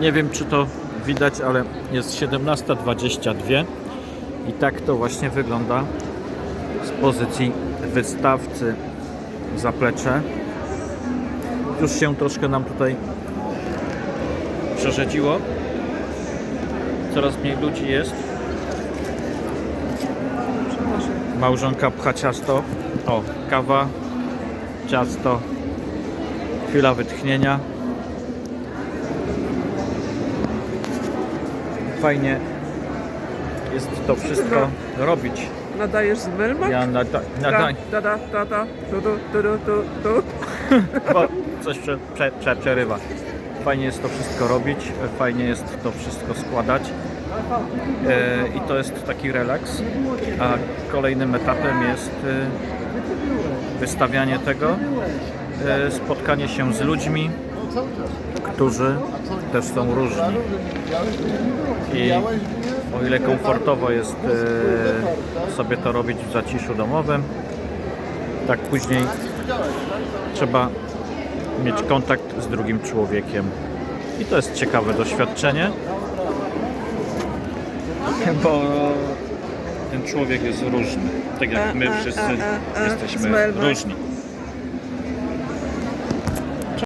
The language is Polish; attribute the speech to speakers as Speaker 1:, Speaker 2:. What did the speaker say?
Speaker 1: Nie wiem czy to widać, ale jest 17.22 i tak to właśnie wygląda z pozycji wystawcy zaplecze. Już się troszkę nam tutaj przerzedziło. Coraz mniej ludzi jest. Małżonka pcha ciasto. O, kawa, ciasto, chwila wytchnienia. Fajnie jest to wszystko robić.
Speaker 2: Nadajesz z Melmak?
Speaker 1: Ja nada, nada,
Speaker 2: Da, da, da, da, tu, tu, tu, tu, tu, tu.
Speaker 1: bo coś prze, prze, prze, przerywa. Fajnie jest to wszystko robić, fajnie jest to wszystko składać. E, I to jest taki relaks. A kolejnym etapem jest e, wystawianie tego, e, spotkanie się z ludźmi, którzy też są różni. I o ile komfortowo jest e, sobie to robić w zaciszu domowym, tak później trzeba mieć kontakt z drugim człowiekiem. I to jest ciekawe doświadczenie, bo ten człowiek jest różny. Tak jak my wszyscy jesteśmy różni.